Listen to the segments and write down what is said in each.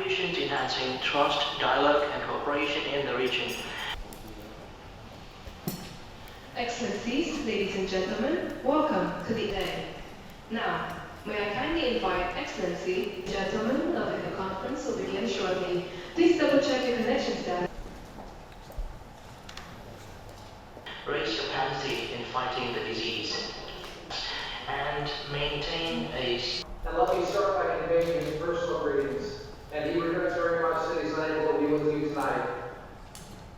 efficient enhancing trust, dialogue, and cooperation in the region. Excellencies, ladies and gentlemen, welcome to the day. Now, may I kindly invite Excellency, gentlemen of the conference will begin shortly. Please double check your connection status. Raise your capacity in fighting the disease and maintain a And let me start by conveying his personal greetings, and he regrets very much that he's unable to be with you tonight.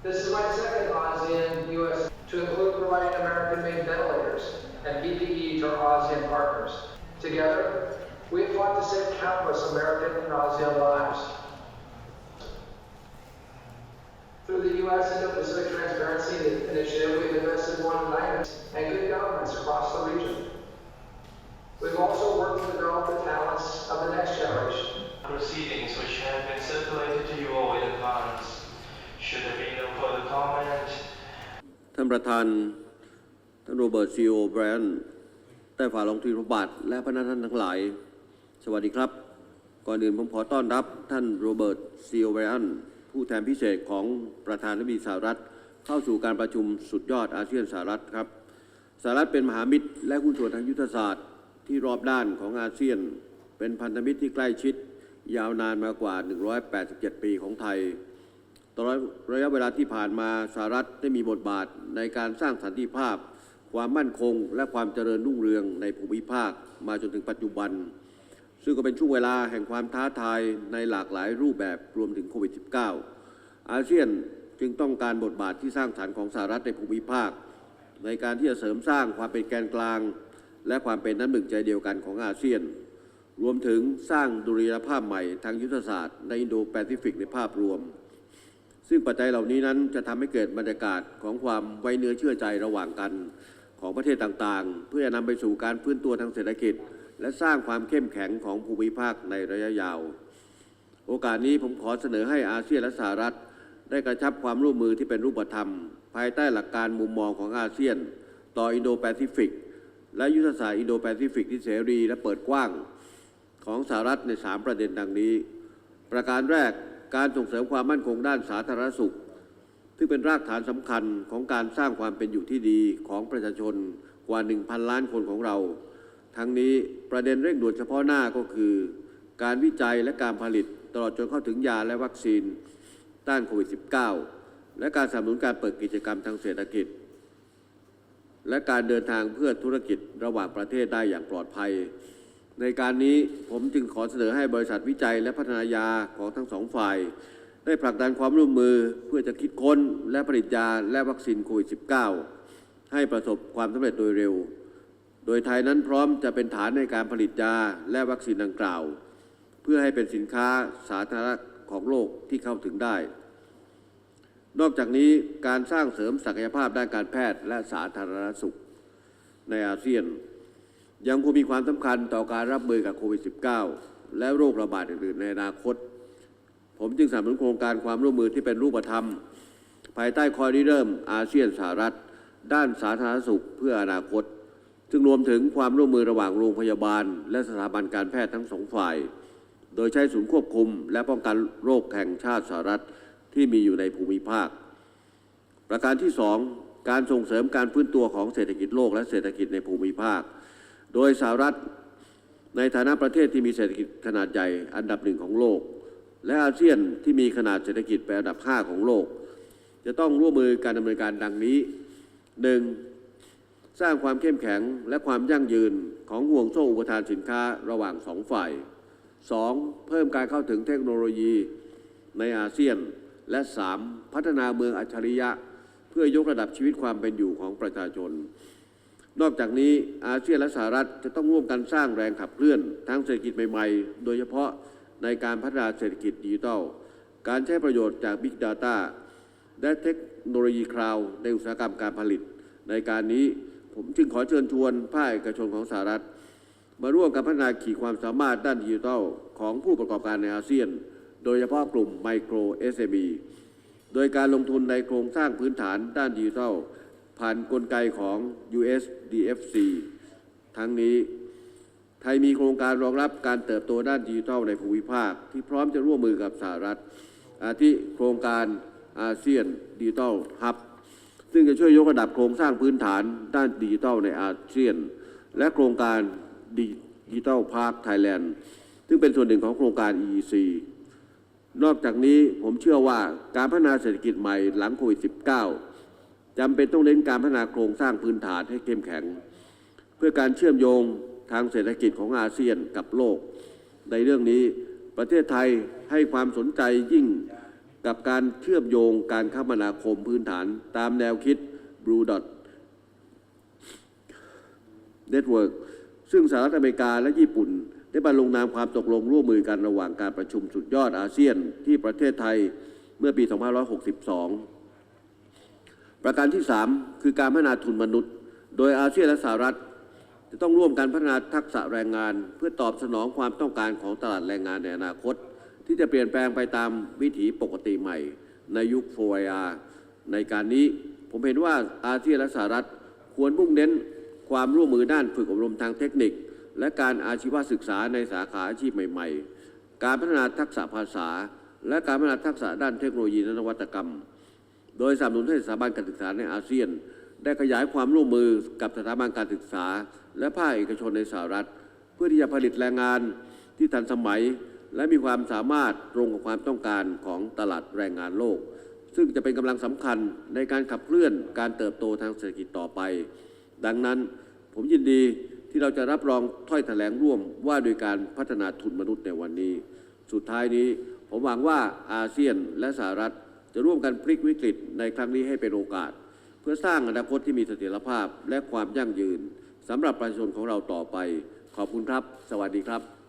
This is my second ASEAN U.S. to include providing American-made ventilators and PPE to our ASEAN partners. Together, we have fought to save countless American and ASEAN lives. Through the U.S. Indo-Pacific Transparency Initiative, we've invested more than nine and good governments across the region. We've also worked to develop the talents of the next generation. Proceedings which have been circulated to you all in advance. Should there be no further comment, ท่านประธาน ท่านโรเบิร์ตซีโอแบรนด์ได้ฝ่าลงทุนพระบาทและพระนักท่านทั้งหลาย สวัสดีครับ ก่อนอื่นผมขอต้อนรับท่านโรเบิร์ตซีโอแบรนด์ผู้แทนพิเศษของประธานาธิบดีสหรัฐ เข้าสู่การประชุมสุดยอดอาเซียนสหรัฐครับ สหรัฐเป็นมหามิตรและหุ้นส่วนทางยุทธศาสตร์ที่รอบด้านของอาเซียน เป็นพันธมิตรที่ใกล้ชิด ยาวนานมากว่า 187 ปีของไทย ตลอดระยะเวลาที่ผ่านมาสหรัฐได้มีบทบาทในการสร้างสันติภาพ ความมั่นคง และความเจริญรุ่งเรืองในภูมิภาคมาจนถึงปัจจุบัน ซึ่งก็เป็นช่วงเวลาแห่งความท้าทายในหลากหลายรูปแบบรวมถึงโควิด -19 อาเซียนจึงต้องการบทบาทที่สร้างสรรค์ของสหรัฐในภูมิภาค ในการที่จะเสริมสร้างความเป็นแกนกลาง และความเป็นน้ำหนึ่งใจเดียวกันของอาเซียน รวมถึงสร้างดุลยภาพใหม่ทางยุทธศาสตร์ในอินโดแปซิฟิกในภาพรวม ซึ่งปัจจัยเหล่านี้นั้นจะทำให้เกิดบรรยากาศของความไว้เนื้อเชื่อใจระหว่างกันของประเทศต่างๆ เพื่อจะนำไปสู่การฟื้นตัวทางเศรษฐกิจ และสร้างความเข้มแข็งของภูมิภาคในระยะยาว โอกาสนี้ผมขอเสนอให้อาเซียนและสหรัฐ ได้กระชับความร่วมมือที่เป็นรูปธรรม ภายใต้หลักการมุมมองของอาเซียน ต่ออินโดแปซิฟิกและยุทธศาสตร์อินโดแปซิฟิกที่เสรีและเปิดกว้าง ของสหรัฐใน 3 ประเด็นดังนี้ ประการแรกการส่งเสริมความมั่นคงด้านสาธารณสุข ซึ่งเป็นรากฐานสำคัญของการสร้างความเป็นอยู่ที่ดีของประชาชนกว่า 1,000 ล้านคนของเรา ทั้งนี้ประเด็นเร่งด่วนเฉพาะหน้าก็คือ การวิจัยและการผลิตตลอดจนเข้าถึงยาและวัคซีนต้านโควิด -19 และการสนับสนุนการเปิดกิจกรรมทางเศรษฐกิจ และการเดินทางเพื่อธุรกิจระหว่างประเทศได้อย่างปลอดภัย ในการนี้ผมจึงขอเสนอให้บริษัทวิจัยและพัฒนายาของทั้งสองฝ่าย ได้ผลักดันความร่วมมือเพื่อจะคิดค้นและผลิตยาและวัคซีนโควิด -19 ให้ประสบความสำเร็จโดยเร็ว โดยไทยนั้นพร้อมจะเป็นฐานในการผลิตยาและวัคซีนดังกล่าว เพื่อให้เป็นสินค้าสาธารณะของโลกที่เข้าถึงได้ นอกจากนี้การสร้างเสริมศักยภาพด้านการแพทย์และสาธารณสุขในอาเซียน ยังคงมีความสำคัญต่อการรับมือกับโควิด -19 และโรคระบาดอื่นๆ ในอนาคต ผมจึงสนับสนุนโครงการความร่วมมือที่เป็นรูปธรรม ภายใต้คอริเริ่มอาเซียนสหรัฐ ด้านสาธารณสุขเพื่ออนาคต ซึ่งรวมถึงความร่วมมือระหว่างโรงพยาบาล และสถาบันการแพทย์ทั้งสองฝ่าย โดยใช้ศูนย์ควบคุม และป้องกันโรคแห่งชาติสหรัฐที่มีอยู่ในภูมิภาค ประการที่สองการส่งเสริมการฟื้นตัวของเศรษฐกิจโลกและเศรษฐกิจในภูมิภาค โดยสหรัฐในฐานะประเทศที่มีเศรษฐกิจขนาดใหญ่อันดับหนึ่งของโลก และอาเซียนที่มีขนาดเศรษฐกิจเป็นอันดับ 5 ของโลก จะต้องร่วมมือการดำเนินการดังนี้ 1. สร้างความเข้มแข็งและความยั่งยืนของห่วงโซ่อุปทานสินค้าระหว่างสองฝ่าย 2. เพิ่มการเข้าถึงเทคโนโลยีในอาเซียน และ 3. พัฒนาเมืองอัจฉริยะ เพื่อยกระดับชีวิตความเป็นอยู่ของประชาชน นอกจากนี้อาเซียนและสหรัฐจะต้องร่วมกันสร้างแรงขับเคลื่อนทางเศรษฐกิจใหม่ๆ โดยเฉพาะในการพัฒนาเศรษฐกิจดิจิทัล การใช้ประโยชน์จาก Big Data และเทคโนโลยีคลาวด์ในอุตสาหกรรมการผลิต ในการนี้ผมจึงขอเชิญชวนภาคเอกชนของสหรัฐ มาร่วมกันพัฒนาขีดความสามารถด้านดิจิทัล ของผู้ประกอบการในอาเซียน โดยเฉพาะกลุ่มไมโคร SME โดยการลงทุนในโครงสร้างพื้นฐานด้านดิจิทัล ผ่านนกลไกของ USDFC ทั้งนี้ ไทยมีโครงการรองรับการเติบโตด้านดิจิทัลในภูมิภาค ที่พร้อมจะร่วมมือกับสหรัฐ อาทิโครงการอาเซียนดิจิทัลฮับซึ่งจะช่วยยกระดับโครงสร้างพื้นฐานด้านดิจิทัลในอาเซียน และโครงการดิจิทัลพาร์คไทยแลนด์ซึ่งเป็นส่วนหนึ่งของโครงการ EEC นอกจากนี้ผมเชื่อว่าการพัฒนาเศรษฐกิจใหม่หลังโควิด -19 จำเป็นต้องเน้นการพัฒนาโครงสร้างพื้นฐานให้เข้มแข็ง เพื่อการเชื่อมโยงทางเศรษฐกิจของอาเซียนกับโลก ในเรื่องนี้ประเทศไทยให้ความสนใจยิ่งกับการเชื่อมโยงการคมนาคมพื้นฐานตามแนวคิด Blue Dot Network ซึ่งสหรัฐอเมริกาและญี่ปุ่น ได้บรรลงนามความตกลงร่วมมือกันระหว่างการประชุมสุดยอดอาเซียนที่ประเทศไทยเมื่อปี 2562 ประการที่ 3 คือการพัฒนาทุนมนุษย์ โดยอาเซียนและสหรัฐ จะต้องร่วมกันพัฒนาทักษะแรงงาน เพื่อตอบสนองความต้องการของตลาดแรงงานในอนาคต ที่จะเปลี่ยนแปลงไปตามวิถีปกติใหม่ ในยุค 4R ในการนี้ผมเห็นว่าอาเซียนและสหรัฐควรมุ่งเน้นความร่วมมือด้านฝึกอบรมทางเทคนิค และการอาชีวศึกษาในสาขาอาชีพใหม่ ๆ การพัฒนาทักษะภาษา และการพัฒนาทักษะด้านเทคโนโลยีและนวัตกรรม โดยสนับสนุนให้สถาบันการศึกษาในอาเซียน ได้ขยายความร่วมมือกับสถาบันการศึกษา และภาคเอกชนในสหรัฐ เพื่อที่จะผลิตแรงงานที่ทันสมัย และมีความสามารถตรงกับความต้องการของตลาดแรงงานโลก ซึ่งจะเป็นกำลังสำคัญในการขับเคลื่อนการเติบโตทางเศรษฐกิจต่อไป ดังนั้นผมยินดีที่เราจะรับรองถ้อยแถลงร่วมว่าโดยการพัฒนาทุนมนุษย์ในวันนี้ สุดท้ายนี้ผมหวังว่าอาเซียนและสหรัฐ จะร่วมกันพลิกวิกฤตในครั้งนี้ให้เป็นโอกาส เพื่อสร้างอนาคตที่มีเสถียรภาพและความยั่งยืนสำหรับประชาชนของเราต่อไป ขอบคุณครับ สวัสดีครับ